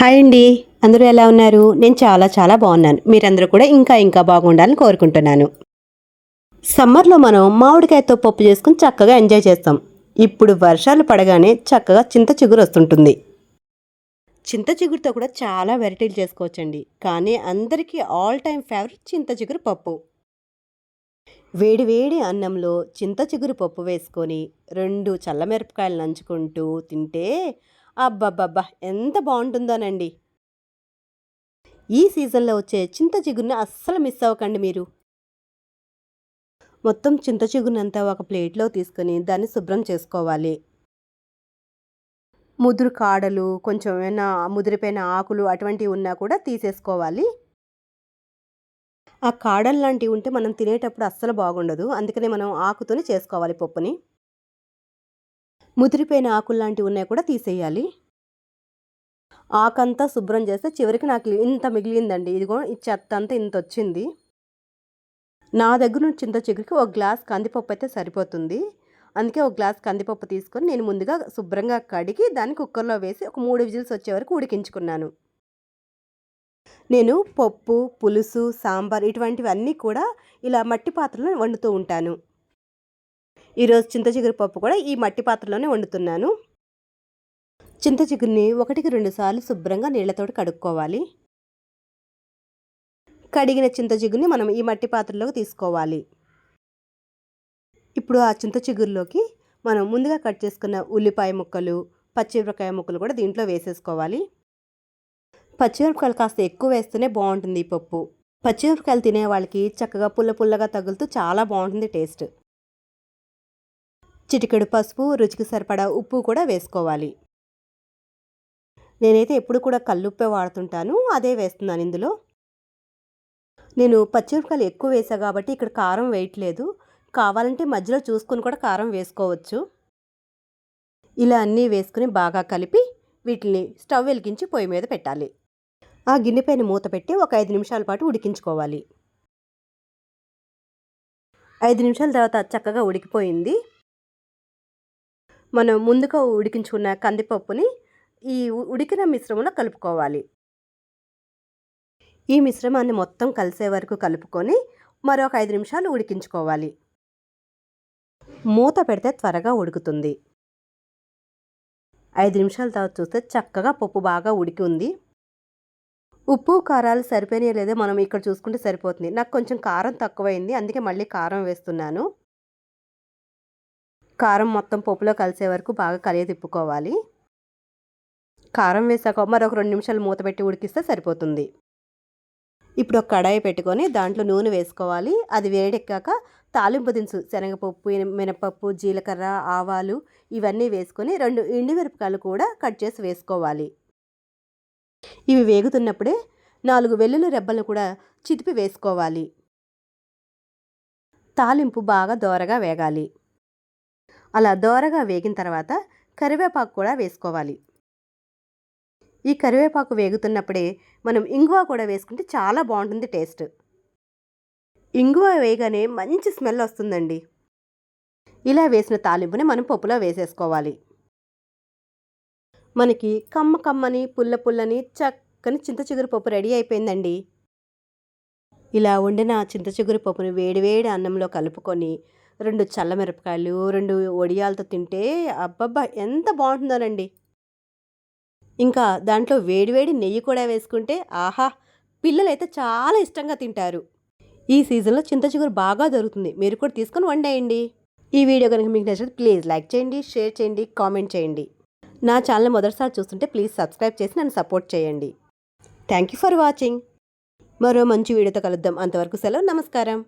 Hi అండి. అందరూ ఎలా ఉన్నారు? నేను చాలా చాలా బాగున్నాను. మీరందరూ కూడా ఇంకా ఇంకా బాగుండాలని కోరుకుంటున్నాను. సమ్మర్లో మనం మామిడికాయతో పప్పు చేసుకుని చక్కగా ఎంజాయ్ చేస్తాం. ఇప్పుడు వర్షాలు పడగానే చక్కగా చింత చిగురు వస్తుంటుంది. చింత చిగురుతో కూడా చాలా వెరైటీలు చేసుకోవచ్చండి. కానీ అందరికీ ఆల్ టైమ్ ఫేవరెట్ చింత చిగురు పప్పు. వేడి వేడి అన్నంలో చింత చిగురు పప్పు వేసుకొని రెండు చల్లమిరపకాయలు నంచుకుంటూ తింటే అబ్బబ్బబ్బా ఎంత బాగుంటుందోనండి. ఈ సీజన్లో వచ్చే చింత చిగురుని అస్సలు మిస్ అవ్వకండి మీరు. మొత్తం చింత చిగురునంతా ఒక ప్లేట్లో తీసుకొని దాన్ని శుభ్రం చేసుకోవాలి. ముదురు కాడలు కొంచెం ఏమైనా ముదిరిపోయిన ఆకులు అటువంటివి ఉన్నా కూడా తీసేసుకోవాలి. ఆ కాడలు లాంటివి ఉంటే మనం తినేటప్పుడు అస్సలు బాగుండదు. అందుకనే మనం ఆకుతోనే చేసుకోవాలి పప్పుని. ముదిరిపోయిన ఆకులు లాంటివి ఉన్నాయి కూడా తీసేయాలి. ఆకంతా శుభ్రం చేస్తే చివరికి నాకు ఇంత మిగిలిందండి. ఇదిగో ఈ చెత్త అంతా ఇంత వచ్చింది. నా దగ్గర నుంచి చింత చిగురికి ఒక గ్లాస్ కందిపప్పు అయితే సరిపోతుంది. అందుకే ఒక గ్లాస్ కందిపప్పు తీసుకొని నేను ముందుగా శుభ్రంగా కడిగి దాన్ని కుక్కర్లో వేసి ఒక మూడు విజిల్స్ వచ్చే వరకు ఉడికించుకున్నాను. నేను పప్పు పులుసు సాంబార్ ఇటువంటివన్నీ కూడా ఇలా మట్టి పాత్రలో వండుతూ ఉంటాను. ఈరోజు చింత చిగురు పప్పు కూడా ఈ మట్టి పాత్రలోనే వండుతున్నాను. చింత చిగురిని ఒకటికి రెండు సార్లు శుభ్రంగా నీళ్ళతోటి కడుక్కోవాలి. కడిగిన చింత చిగురిని మనం ఈ మట్టి పాత్రలోకి తీసుకోవాలి. ఇప్పుడు ఆ చింత చిగురులోకి మనం ముందుగా కట్ చేసుకున్న ఉల్లిపాయ ముక్కలు పచ్చిమిరపకాయ ముక్కలు కూడా దీంట్లో వేసేసుకోవాలి. పచ్చిమిరపకాయలు కాస్త ఎక్కువ వేస్తేనే బాగుంటుంది ఈ పప్పు. పచ్చిమిరపకాయలు తినే వాళ్ళకి చక్కగా పుల్ల పుల్లగా తగులుతూ చాలా బాగుంటుంది టేస్ట్. చిటికెడు పసుపు రుచికి సరిపడా ఉప్పు కూడా వేసుకోవాలి. నేనైతే ఎప్పుడు కూడా కల్లుప్పే వాడుతుంటాను అదే వేస్తున్నాను ఇందులో. నేను పచ్చిమిరపకాయలు ఎక్కువ వేసా కాబట్టి ఇక్కడ కారం వేయట్లేదు. కావాలంటే మధ్యలో చూసుకొని కూడా కారం వేసుకోవచ్చు. ఇలా అన్నీ వేసుకుని బాగా కలిపి వీటిని స్టవ్ వెలిగించి పొయ్యి మీద పెట్టాలి. ఆ గిన్నె పైన మూత పెట్టి ఒక ఐదు నిమిషాల పాటు ఉడికించుకోవాలి. ఐదు నిమిషాల తర్వాత చక్కగా ఉడికిపోయింది. మనం ముందుగా ఉడికించుకున్న కందిపప్పుని ఈ ఉడికిన మిశ్రమంలో కలుపుకోవాలి. ఈ మిశ్రమాన్ని మొత్తం కలిసే వరకు కలుపుకొని మరొక ఐదు నిమిషాలు ఉడికించుకోవాలి. మూత పెడితే త్వరగా ఉడుకుతుంది. ఐదు నిమిషాల తర్వాత చూస్తే చక్కగా పప్పు బాగా ఉడికి ఉంది. ఉప్పు కారాలు సరిపోయినాయి లేదో మనం ఇక్కడ చూసుకుంటే సరిపోతుంది. నాకు కొంచెం కారం తక్కువైంది అందుకే మళ్ళీ కారం వేస్తున్నాను. కారం మొత్తం పప్పులో కలిసే వరకు బాగా కలియ తిప్పుకోవాలి. కారం వేసాక మరొక రెండు నిమిషాలు మూత పెట్టి ఉడికిస్తే సరిపోతుంది. ఇప్పుడు ఒక కడాయి పెట్టుకొని దాంట్లో నూనె వేసుకోవాలి. అది వేడెక్కాక తాలింపు దినుసు శనగపప్పు మినపప్పు జీలకర్ర ఆవాలు ఇవన్నీ వేసుకొని రెండు ఎండుమిరపకాయలు కూడా కట్ చేసి వేసుకోవాలి. ఇవి వేగుతున్నప్పుడే నాలుగు వెల్లుల్లి రెబ్బలు కూడా చితిపి వేసుకోవాలి. తాలింపు బాగా దోరగా వేగాలి. అలా దోరగా వేగిన తర్వాత కరివేపాకు కూడా వేసుకోవాలి. ఈ కరివేపాకు వేగుతున్నప్పుడే మనం ఇంగువ కూడా వేసుకుంటే చాలా బాగుంటుంది టేస్ట్. ఇంగువ వేయగానే మంచి స్మెల్ వస్తుందండి. ఇలా వేసిన తాలింపుని మనం పప్పులో వేసేసుకోవాలి. మనకి కమ్మ కమ్మని పుల్ల పుల్లని చక్కని చింత చిగురు పప్పు రెడీ అయిపోయిందండి. ఇలా వండిన చింత చిగురు పప్పుని వేడివేడి అన్నంలో కలుపుకొని రెండు చల్లమిరపకాయలు రెండు వడియాలతో తింటే అబ్బబ్బా! ఎంత బాగుంటుందోనండి. ఇంకా దాంట్లో వేడివేడి నెయ్యి కూడా వేసుకుంటే ఆహా! పిల్లలైతే చాలా ఇష్టంగా తింటారు. ఈ సీజన్లో చింత చిగురు బాగా దొరుకుతుంది. మీరు కూడా తీసుకొని వండేయండి. ఈ వీడియో కనుక మీకు నచ్చితే ప్లీజ్ లైక్ చేయండి షేర్ చేయండి కామెంట్ చేయండి. నా ఛానల్ మొదటిసారి చూస్తుంటే ప్లీజ్ సబ్స్క్రైబ్ చేసి నన్ను సపోర్ట్ చేయండి. Thank you for watching. మరో మంచి వీడియోతో కలుద్దాం. అంతవరకు సెలవు నమస్కారం.